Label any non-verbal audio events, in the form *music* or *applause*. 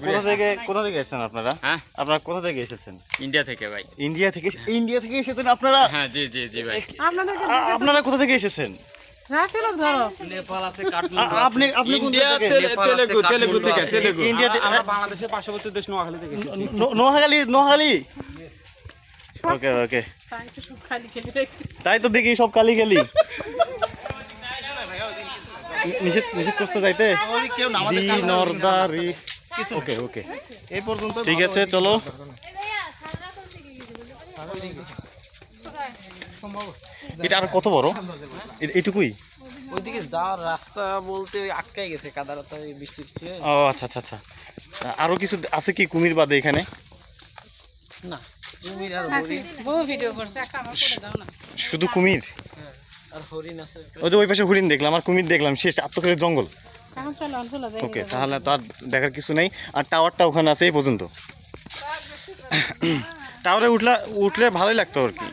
কোথা থেকে কোথা থেকে এসেছেন আপনারা? হ্যাঁ? আপনারা কোথা থেকে এসেছেন? ইন্ডিয়া থেকে ভাই। ইন্ডিয়া থেকে ইন্ডিয়া থেকে এসেছেন আপনারা? হ্যাঁ জি জি জি ভাই। আপনারা কোথা থেকে এসেছেন? রাখছিল ধরো। আ- আপনি আপনি কোন ইন্ডিয়া থেকে? তেলেগু তেলেগু থেকে তেলেগু। ইন্ডিয়া আমরা বাংলাদেশের পার্শ্ববর্তী দেশ নোয়াখালী থেকে এসেছি। ন- নোয়াখালী নোয়াখালী? ওকে ওকে তাই তো সব খালি খেলি। দেখি তাই তো দেখি সব কালি কালি *laughs* নিষেধ নিষেধ করতে যাইতে? নরদারি ওকে ওকে। এই পর্যন্ত ঠিক আছে চলো। এটা আর কত বড়? এ- এইটুকুই ওইদিকে যাওয়ার রাস্তা বলতে আটকাই গেছে কাদা রাস্তা বৃষ্টির ও আচ্ছা আচ্ছা আচ্ছা। আরও কিছু আছে কি কুমির বাদে এখানে? না কুমির আর ভিডিও করছে একটা আমার করে দাও না। শুধু কুমির? ওই যে ওই পাশে হরিণ দেখলাম আর কুমির দেখলাম শেষ জঙ্গল। এখন চলো এখন চলো যাই ওকে তাহলে তো আর দেখার কিছু নেই। আর টাওয়ারটা ওখানে আছে এই পর্যন্ত। টাওয়ারে উঠলে উঠলে ভালোই লাগতো আর কি।